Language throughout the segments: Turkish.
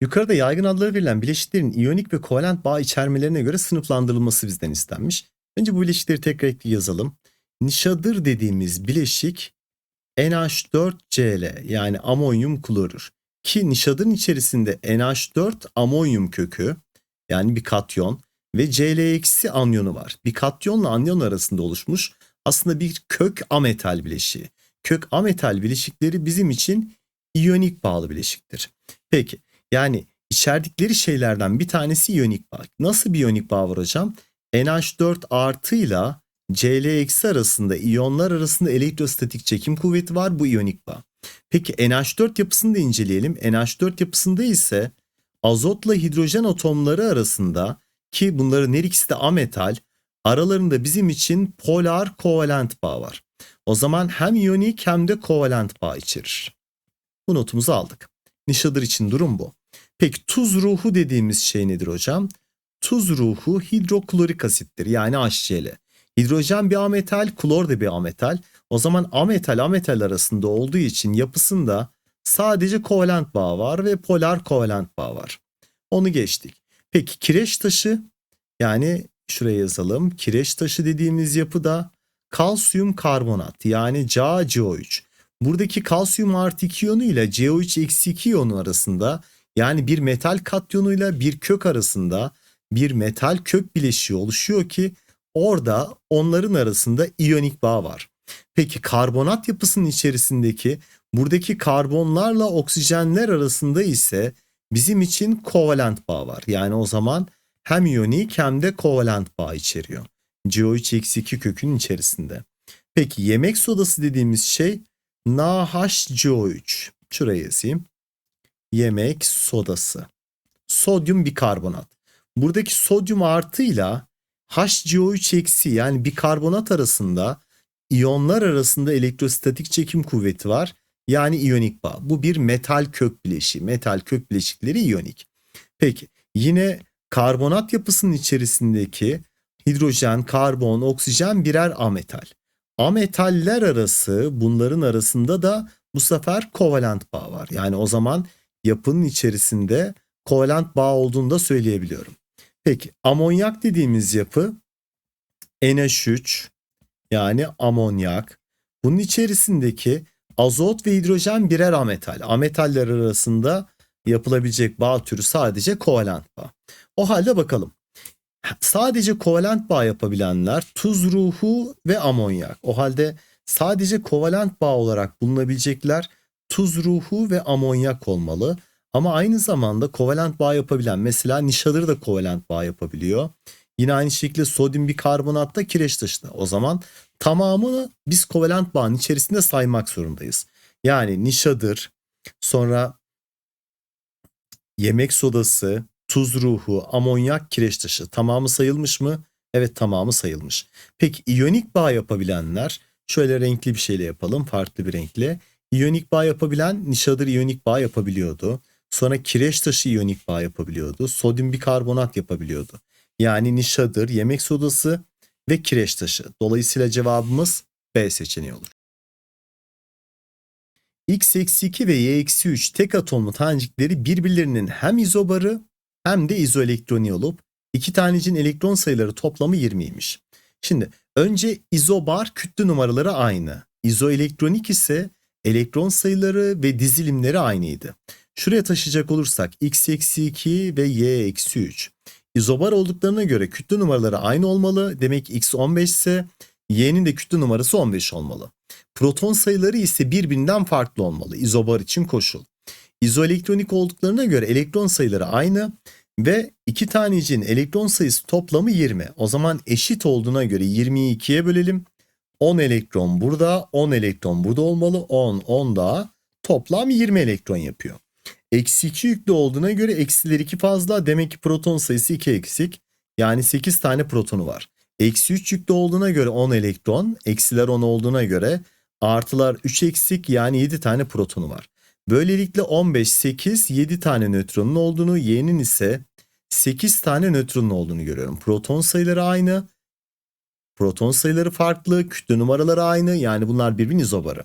Yukarıda yaygın adları verilen bileşiklerin iyonik ve kovalent bağ içermelerine göre sınıflandırılması bizden istenmiş. Önce bu bileşikleri tekrar yazalım. Nişadır dediğimiz bileşik NH4Cl yani amonyum klorür. Ki nişadın içerisinde NH4 amonyum kökü yani bir katyon ve Cl eksi anyonu var. Bir katyonla anyon arasında oluşmuş aslında bir kök ametal bileşiği. Kök ametal bileşikleri bizim için iyonik bağlı bileşiktir. Peki yani içerdikleri şeylerden bir tanesi iyonik bağ. Nasıl bir iyonik bağ var hocam? NH4 artıyla Cl eksi arasında iyonlar arasında elektrostatik çekim kuvveti var bu iyonik bağ. Peki NH4 yapısını da inceleyelim. NH4 yapısında ise azotla hidrojen atomları arasında ki bunların her ikisi de ametal aralarında bizim için polar kovalent bağ var. O zaman hem iyonik hem de kovalent bağ içerir. Bu notumuzu aldık. Nişadır için durum bu. Peki tuz ruhu dediğimiz şey nedir hocam? Tuz ruhu hidroklorik asittir yani HCl. Hidrojen bir ametal, klor da bir ametal. O zaman ametal ametal arasında olduğu için yapısında sadece kovalent bağ var ve polar kovalent bağ var. Onu geçtik. Peki kireç taşı yani şuraya yazalım. Kireç taşı dediğimiz yapıda kalsiyum karbonat yani CaCO3. Buradaki kalsiyum artı 2 iyonu ile CO3 eksi 2 iyonu arasında yani bir metal katyonuyla bir kök arasında bir metal kök bileşiği oluşuyor ki orada onların arasında iyonik bağ var. Peki karbonat yapısının içerisindeki buradaki karbonlarla oksijenler arasında ise bizim için kovalent bağ var. Yani o zaman hem iyonik hem de kovalent bağ içeriyor. CO3-2 kökün içerisinde. Peki yemek sodası dediğimiz şey NaHCO3. Şuraya yazayım. Yemek sodası. Sodyum bikarbonat. Buradaki sodyum artıyla HCO3 eksi yani bikarbonat arasında iyonlar arasında elektrostatik çekim kuvveti var. Yani iyonik bağ. Bu bir metal kök bileşiği. Metal kök bileşikleri iyonik. Peki yine karbonat yapısının içerisindeki hidrojen, karbon, oksijen birer ametal. Ametaller arası bunların arasında da bu sefer kovalent bağ var. Yani o zaman yapının içerisinde kovalent bağ olduğunu da söyleyebiliyorum. Peki amonyak dediğimiz yapı NH3 yani amonyak. Bunun içerisindeki azot ve hidrojen birer ametal. Ametaller arasında yapılabilecek bağ türü sadece kovalent bağ. O halde bakalım. Sadece kovalent bağ yapabilenler tuz ruhu ve amonyak. O halde sadece kovalent bağ olarak bulunabilecekler tuz ruhu ve amonyak olmalı. Ama aynı zamanda kovalent bağ yapabilen mesela nişadır da kovalent bağ yapabiliyor. Yine aynı şekilde sodyum bikarbonat da kireç taşı da. O zaman tamamını biz kovalent bağın içerisinde saymak zorundayız. Yani nişadır, sonra yemek sodası, tuz ruhu, amonyak, kireç taşı tamamı sayılmış mı? Evet tamamı sayılmış. Peki iyonik bağ yapabilenler şöyle renkli bir şeyle yapalım farklı bir renkle. İyonik bağ yapabilen nişadır iyonik bağ yapabiliyordu. Sonra kireç taşı iyonik bağ yapabiliyordu. Sodyum bikarbonat yapabiliyordu. Yani nişadır, yemek sodası ve kireç taşı. Dolayısıyla cevabımız B seçeneği olur. X-2 ve Y-3 tek atomlu tanecikleri birbirlerinin hem izobarı hem de izoelektroniği olup iki tanecin elektron sayıları toplamı 20'ymiş. Şimdi önce izobar kütle numaraları aynı. İzoelektronik ise elektron sayıları ve dizilimleri aynıydı. Şuraya taşıyacak olursak x-2 ve y-3. İzobar olduklarına göre kütle numaraları aynı olmalı. Demek x 15 ise y'nin de kütle numarası 15 olmalı. Proton sayıları ise birbirinden farklı olmalı. İzobar için koşul. İzoelektronik olduklarına göre elektron sayıları aynı ve iki tanecin elektron sayısı toplamı 20. O zaman eşit olduğuna göre 20'yi 2'ye bölelim. 10 elektron burada, 10 elektron burada olmalı. 10, 10 daha toplam 20 elektron yapıyor. Eksi 2 yüklü olduğuna göre eksiler 2 fazla. Demek ki proton sayısı 2 eksik. Yani 8 tane protonu var. Eksi 3 yüklü olduğuna göre 10 elektron. Eksiler 10 olduğuna göre artılar 3 eksik yani 7 tane protonu var. Böylelikle 15, 8, 7 tane nötronun olduğunu, Y'nin ise 8 tane nötronun olduğunu görüyorum. Proton sayıları aynı. Proton sayıları farklı, kütle numaraları aynı. Yani bunlar birbirinin izobarı.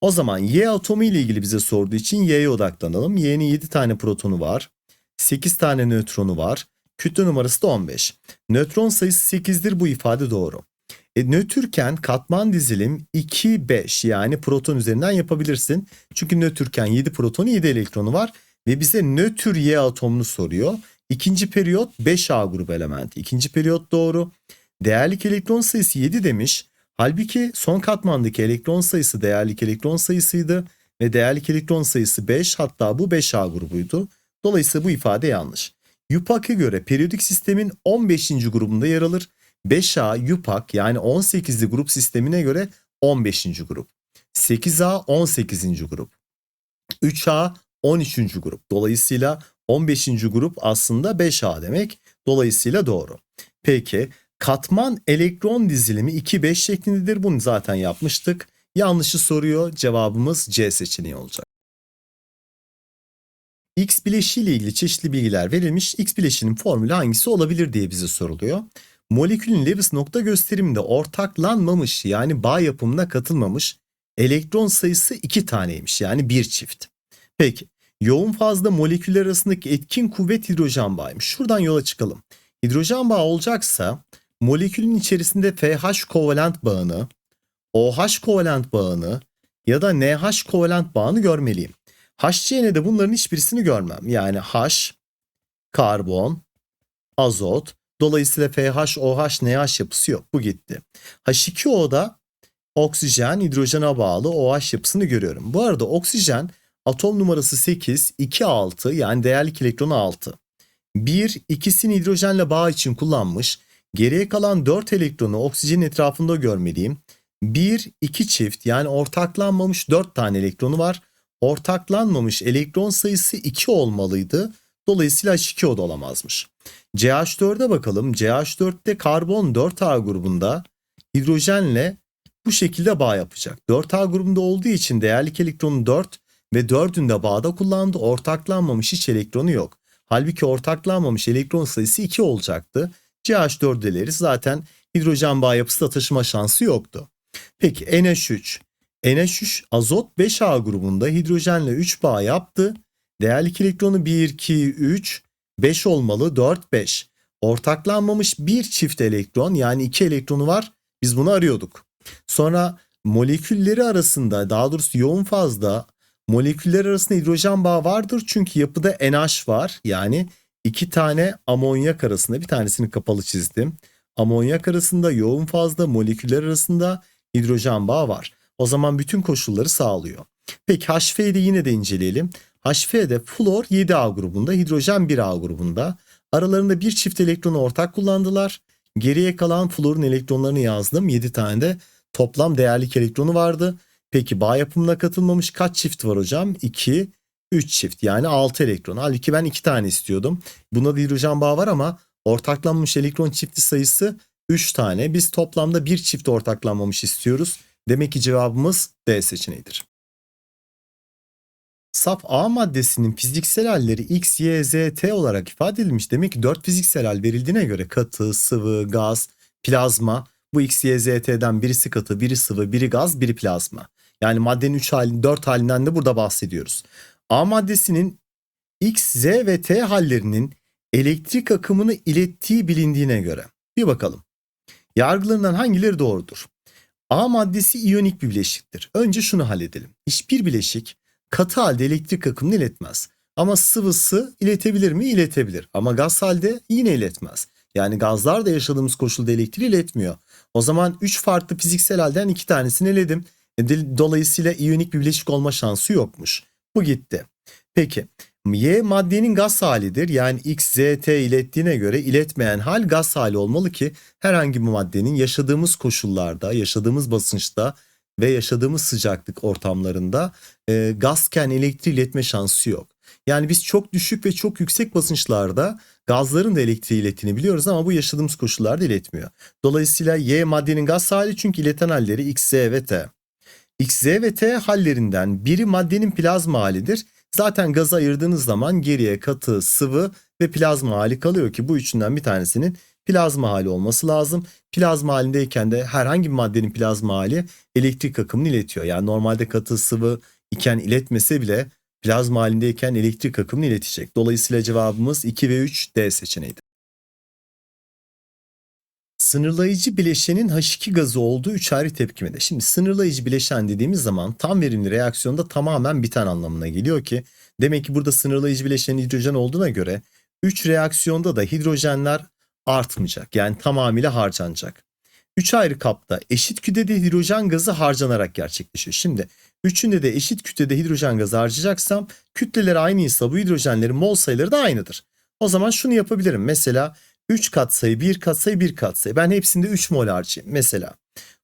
O zaman Y atomu ile ilgili bize sorduğu için Y'ye odaklanalım. Y'nin 7 tane protonu var. 8 tane nötronu var. Kütle numarası da 15. Nötron sayısı 8'dir bu ifade doğru. E, nötrken katman dizilim 2-5 yani proton üzerinden yapabilirsin. Çünkü nötrken 7 protonu 7 elektronu var ve bize nötr Y atomunu soruyor. İkinci periyot 5A grubu elementi. İkinci periyot doğru. Değerlik elektron sayısı 7 demiş. Halbuki son katmandaki elektron sayısı değerlik elektron sayısıydı ve değerlik elektron sayısı 5 hatta bu 5A grubuydu. Dolayısıyla bu ifade yanlış. YUPAC'a göre periyodik sistemin 15. grubunda yer alır. 5A YUPAC yani 18'li grup sistemine göre 15. grup. 8A 18. grup. 3A 13. grup. Dolayısıyla 15. grup aslında 5A demek. Dolayısıyla doğru. Peki katman elektron dizilimi 2-5 şeklindedir. Bunu zaten yapmıştık. Yanlışı soruyor. Cevabımız C seçeneği olacak. X bileşiği ile ilgili çeşitli bilgiler verilmiş. X bileşiğinin formülü hangisi olabilir diye bize soruluyor. Molekülün Lewis nokta gösteriminde ortaklanmamış yani bağ yapımına katılmamış elektron sayısı 2 taneymiş yani bir çift. Peki yoğun fazla moleküller arasındaki etkin kuvvet hidrojen bağıymış. Şuradan yola çıkalım. Hidrojen bağı olacaksa molekülün içerisinde FH kovalent bağını, OH kovalent bağını ya da NH kovalent bağını görmeliyim. HCN'de bunların hiçbirisini görmem. Yani H, karbon, azot. Dolayısıyla FH, OH, NH yapısı yok. Bu gitti. H2O'da oksijen hidrojene bağlı OH yapısını görüyorum. Bu arada oksijen atom numarası 8, 2, 6 yani değerlik elektronu 6. 1, ikisini hidrojenle bağ için kullanmış. Geriye kalan 4 elektronu oksijenin etrafında görmeliyim. 1, 2 çift yani ortaklanmamış 4 tane elektronu var ortaklanmamış elektron sayısı 2 olmalıydı. Dolayısıyla H2O da olamazmış. CH4'e bakalım. CH4'te karbon 4A grubunda hidrojenle bu şekilde bağ yapacak. 4A grubunda olduğu için değerlik elektronu 4 ve 4'ün de bağda kullandı. Ortaklanmamış hiç elektronu yok. Halbuki ortaklanmamış elektron sayısı 2 olacaktı. CH4 deleriz zaten hidrojen bağ yapısı da taşıma şansı yoktu. Peki NH3 NH3 azot 5A grubunda hidrojenle 3 bağ yaptı. Değerlik elektronu 1, 2, 3, 5 olmalı 4, 5. Ortaklanmamış bir çift elektron yani 2 elektronu var. Biz bunu arıyorduk. Sonra molekülleri arasında daha doğrusu yoğun fazda moleküller arasında hidrojen bağı vardır. Çünkü yapıda NH var. Yani iki tane amonyak arasında bir tanesini kapalı çizdim. Amonyak arasında yoğun fazda moleküller arasında hidrojen bağı var. O zaman bütün koşulları sağlıyor. Peki HF'yi de yine de inceleyelim. HF'de flor 7A grubunda, hidrojen 1A grubunda. Aralarında bir çift elektronu ortak kullandılar. Geriye kalan florun elektronlarını yazdım. 7 tane de toplam değerlik elektronu vardı. Peki bağ yapımına katılmamış kaç çift var hocam? 2, 3 çift yani 6 elektron. Halbuki ben 2 tane istiyordum. Buna da hidrojen bağı var ama ortaklanmış elektron çifti sayısı 3 tane. Biz toplamda bir çift ortaklanmamış istiyoruz. Demek ki cevabımız D seçeneğidir. Saf A maddesinin fiziksel halleri X, Y, Z, T olarak ifade edilmiş. Demek ki 4 fiziksel hal verildiğine göre katı, sıvı, gaz, plazma bu X, Y, Z, T'den birisi katı, biri sıvı, biri gaz, biri plazma. Yani maddenin 3 halin 4 halinden de burada bahsediyoruz. A maddesinin X, Z ve T hallerinin elektrik akımını ilettiği bilindiğine göre. Bir bakalım. Yargılarından hangileri doğrudur? A maddesi iyonik bir bileşiktir. Önce şunu halledelim. Hiçbir bileşik katı halde elektrik akımını iletmez. Ama sıvısı iletebilir mi? İletebilir. Ama gaz halde yine iletmez. Yani gazlar da yaşadığımız koşulda elektriği iletmiyor. O zaman 3 farklı fiziksel halden 2 tanesini eledim. E, dolayısıyla iyonik bir bileşik olma şansı yokmuş. Bu gitti. Peki Y maddenin gaz halidir. Yani X, Z, T ilettiğine göre iletmeyen hal gaz hali olmalı ki herhangi bir maddenin yaşadığımız koşullarda, yaşadığımız basınçta ve yaşadığımız sıcaklık ortamlarında e, gazken elektriği iletme şansı yok. Yani biz çok düşük ve çok yüksek basınçlarda gazların da elektriği ilettiğini biliyoruz ama bu yaşadığımız koşullarda iletmiyor. Dolayısıyla Y maddenin gaz hali çünkü ileten halleri X, Z ve T. X, Z ve T hallerinden biri maddenin plazma halidir. Zaten gazı ayırdığınız zaman geriye katı, sıvı ve plazma hali kalıyor ki bu üçünden bir tanesinin plazma hali olması lazım. Plazma halindeyken de herhangi bir maddenin plazma hali elektrik akımını iletiyor. Yani normalde katı, sıvı iken iletmese bile plazma halindeyken elektrik akımını iletecek. Dolayısıyla cevabımız 2 ve 3 D seçeneğidir. Sınırlayıcı bileşenin H2 gazı olduğu 3 ayrı tepkimede. Şimdi sınırlayıcı bileşen dediğimiz zaman tam verimli reaksiyonda tamamen biten anlamına geliyor ki demek ki burada sınırlayıcı bileşenin hidrojen olduğuna göre 3 reaksiyonda da hidrojenler artmayacak. Yani tamamıyla harcanacak. 3 ayrı kapta eşit kütlede hidrojen gazı harcanarak gerçekleşiyor. Şimdi üçünde de eşit kütlede hidrojen gazı harcayacaksam kütleleri aynıysa bu hidrojenlerin mol sayıları da aynıdır. O zaman şunu yapabilirim. Mesela 3 katsayı, 1 katsayı, 1 katsayı. Ben hepsinde 3 mol harcayayım. Mesela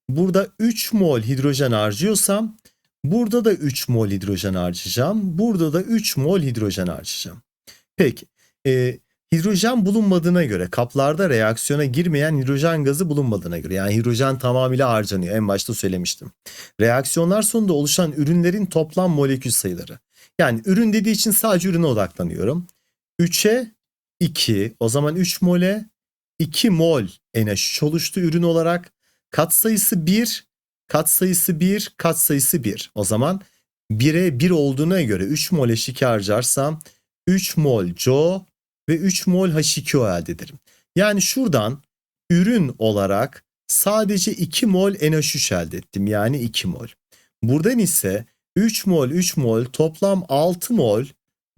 burada 3 mol hidrojen harcıyorsam burada da 3 mol hidrojen harcayacağım. Burada da 3 mol hidrojen harcayacağım. Peki e, hidrojen bulunmadığına göre kaplarda reaksiyona girmeyen hidrojen gazı bulunmadığına göre yani hidrojen tamamıyla harcanıyor. En başta söylemiştim. Reaksiyonlar sonunda oluşan ürünlerin toplam molekül sayıları. Yani ürün dediği için sadece ürüne odaklanıyorum. 3'e 2 o zaman 3 mole 2 mol NH3 oluştu ürün olarak. Katsayısı 1, katsayısı 1, katsayısı 1. O zaman 1'e 1 olduğuna göre 3 mol H2 harcarsam 3 mol CO ve 3 mol H2O elde ederim. Yani şuradan ürün olarak sadece 2 mol NH3 elde ettim. Yani 2 mol. Buradan ise 3 mol 3 mol toplam 6 mol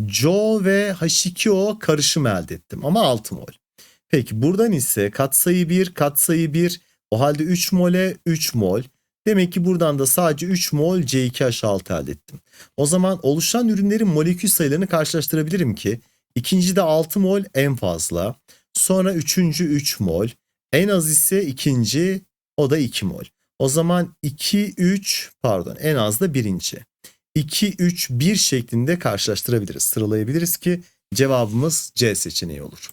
CO ve H2O karışım elde ettim ama 6 mol. Peki buradan ise katsayı 1 katsayı 1 o halde 3 mole 3 mol. Demek ki buradan da sadece 3 mol C2H6 elde ettim. O zaman oluşan ürünlerin molekül sayılarını karşılaştırabilirim ki ikinci de 6 mol en fazla. Sonra üçüncü 3 mol. En az ise ikinci o da 2 mol. O zaman 2, 3 pardon en az da birinci. 2, 3, 1 şeklinde karşılaştırabiliriz. Sıralayabiliriz ki cevabımız C seçeneği olur.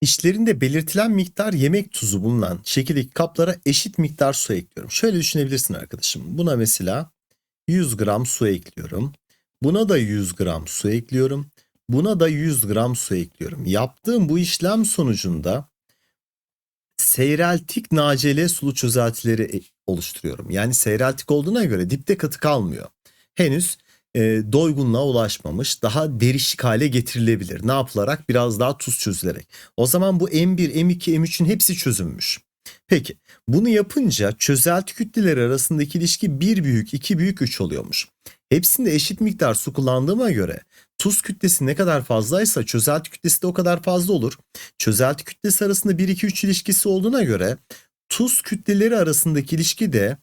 İşlerinde belirtilen miktar yemek tuzu bulunan şekildeki kaplara eşit miktar su ekliyorum. Şöyle düşünebilirsin arkadaşım. Buna mesela 100 gram su ekliyorum. Buna da 100 gram su ekliyorum. Buna da 100 gram su ekliyorum. Yaptığım bu işlem sonucunda seyreltik nacele sulu çözeltileri e, oluşturuyorum. Yani seyreltik olduğuna göre dipte katı kalmıyor. Henüz e, doygunluğa ulaşmamış. Daha derişik hale getirilebilir. Ne yapılarak? Biraz daha tuz çözülerek. O zaman bu M1, M2, M3'ün hepsi çözünmüş. Peki bunu yapınca çözelti kütleleri arasındaki ilişki 1 büyük, 2 büyük, 3 oluyormuş. Hepsinde eşit miktar su kullandığıma göre tuz kütlesi ne kadar fazlaysa çözelti kütlesi de o kadar fazla olur. Çözelti kütlesi arasında 1-2-3 ilişkisi olduğuna göre tuz kütleleri arasındaki ilişki de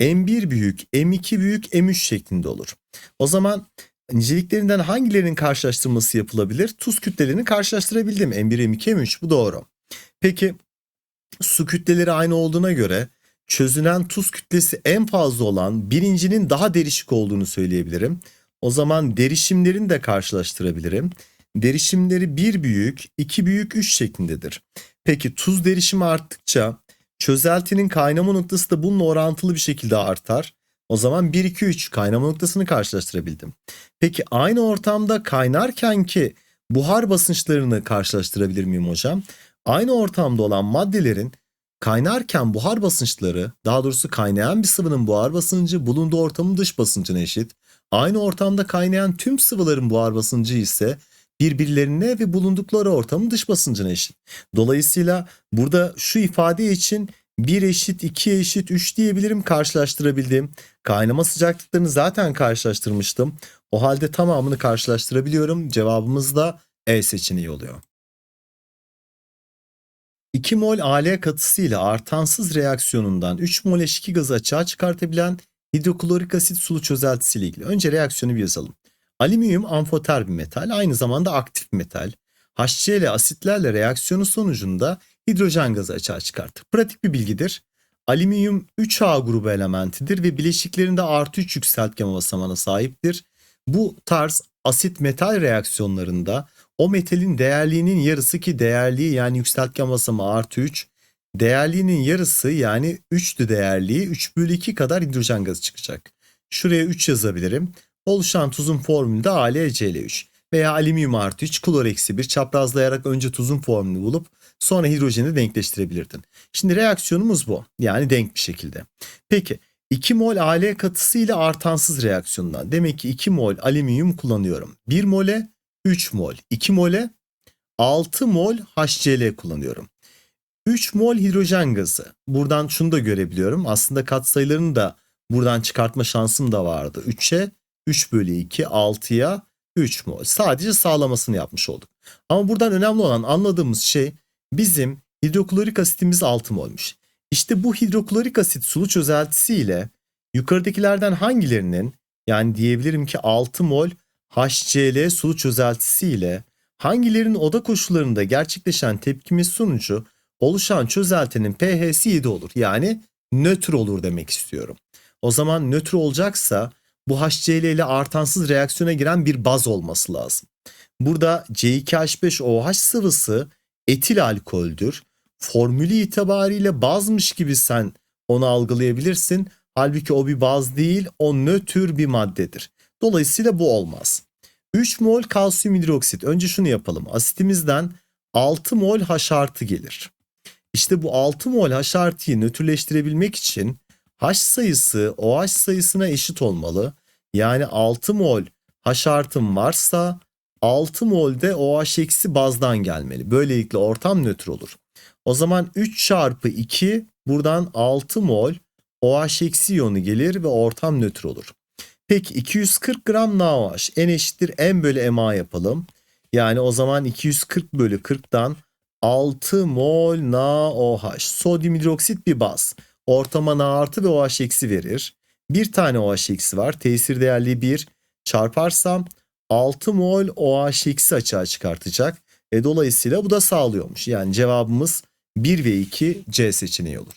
M1 büyük, M2 büyük, M3 şeklinde olur. O zaman niceliklerinden hangilerinin karşılaştırması yapılabilir? Tuz kütlelerini karşılaştırabildim. M1, M2, M3 bu doğru. Peki su kütleleri aynı olduğuna göre çözünen tuz kütlesi en fazla olan birincinin daha derişik olduğunu söyleyebilirim. O zaman derişimlerini de karşılaştırabilirim. Derişimleri 1 büyük, 2 büyük, 3 şeklindedir. Peki tuz derişimi arttıkça çözeltinin kaynama noktası da bununla orantılı bir şekilde artar. O zaman 1, 2, 3 kaynama noktasını karşılaştırabildim. Peki aynı ortamda kaynarken ki buhar basınçlarını karşılaştırabilir miyim hocam? Aynı ortamda olan maddelerin kaynarken buhar basınçları, daha doğrusu kaynayan bir sıvının buhar basıncı bulunduğu ortamın dış basıncına eşit. Aynı ortamda kaynayan tüm sıvıların buhar basıncı ise birbirlerine ve bulundukları ortamın dış basıncına eşit. Dolayısıyla burada şu ifade için 1 eşit 2 eşit 3 diyebilirim karşılaştırabildiğim. Kaynama sıcaklıklarını zaten karşılaştırmıştım. O halde tamamını karşılaştırabiliyorum. Cevabımız da E seçeneği oluyor. 2 mol Al katısı ile artansız reaksiyonundan 3 mol H2 gazı açığa çıkartabilen hidroklorik asit sulu çözeltisi ile ilgili. Önce reaksiyonu bir yazalım. Alüminyum amfoter bir metal, aynı zamanda aktif metal. HCl asitlerle reaksiyonu sonucunda hidrojen gazı açığa çıkartır. Pratik bir bilgidir. Alüminyum 3A grubu elementidir ve bileşiklerinde artı 3 yükseltgen basamağına sahiptir. Bu tarz asit metal reaksiyonlarında o metalin değerliğinin yarısı ki değerliği yani yükseltgen basamağı artı 3 değerliğinin yarısı yani 3'tü değerliği 3 bölü 2 kadar hidrojen gazı çıkacak. Şuraya 3 yazabilirim. Oluşan tuzun formülü de AlCl3 veya alüminyum artı 3 klor eksi 1 çaprazlayarak önce tuzun formülünü bulup sonra hidrojeni denkleştirebilirdin. Şimdi reaksiyonumuz bu. Yani denk bir şekilde. Peki 2 mol Al katısı ile artansız reaksiyondan. Demek ki 2 mol alüminyum kullanıyorum. 1 mole 3 mol. 2 mole 6 mol HCl kullanıyorum. 3 mol hidrojen gazı. Buradan şunu da görebiliyorum. Aslında katsayılarını da buradan çıkartma şansım da vardı. 3'e 3 bölü 2, 6'ya 3 mol. Sadece sağlamasını yapmış olduk. Ama buradan önemli olan anladığımız şey bizim hidroklorik asitimiz 6 molmuş. İşte bu hidroklorik asit sulu çözeltisiyle yukarıdakilerden hangilerinin yani diyebilirim ki 6 mol HCl sulu çözeltisiyle hangilerinin oda koşullarında gerçekleşen tepkimesi sonucu oluşan çözeltinin pH'si 7 olur. Yani nötr olur demek istiyorum. O zaman nötr olacaksa bu HCl ile artansız reaksiyona giren bir baz olması lazım. Burada C2H5OH sıvısı etil alkoldür. Formülü itibariyle bazmış gibi sen onu algılayabilirsin. Halbuki o bir baz değil, o nötr bir maddedir. Dolayısıyla bu olmaz. 3 mol kalsiyum hidroksit. Önce şunu yapalım. Asitimizden 6 mol H artı gelir. İşte bu 6 mol H artıyı nötrleştirebilmek için H sayısı OH sayısına eşit olmalı. Yani 6 mol H artım varsa 6 mol de OH eksi bazdan gelmeli. Böylelikle ortam nötr olur. O zaman 3 çarpı 2 buradan 6 mol OH eksi iyonu gelir ve ortam nötr olur. Peki 240 gram NaOH N eşittir M bölü MA yapalım. Yani o zaman 240 bölü 40'tan 6 mol NaOH. Sodyum hidroksit bir baz. Ortama Na artı ve OH eksi verir. Bir tane OH eksi var. Tesir değerli 1 çarparsam 6 mol OH eksi açığa çıkartacak. E dolayısıyla bu da sağlıyormuş. Yani cevabımız 1 ve 2 C seçeneği olur.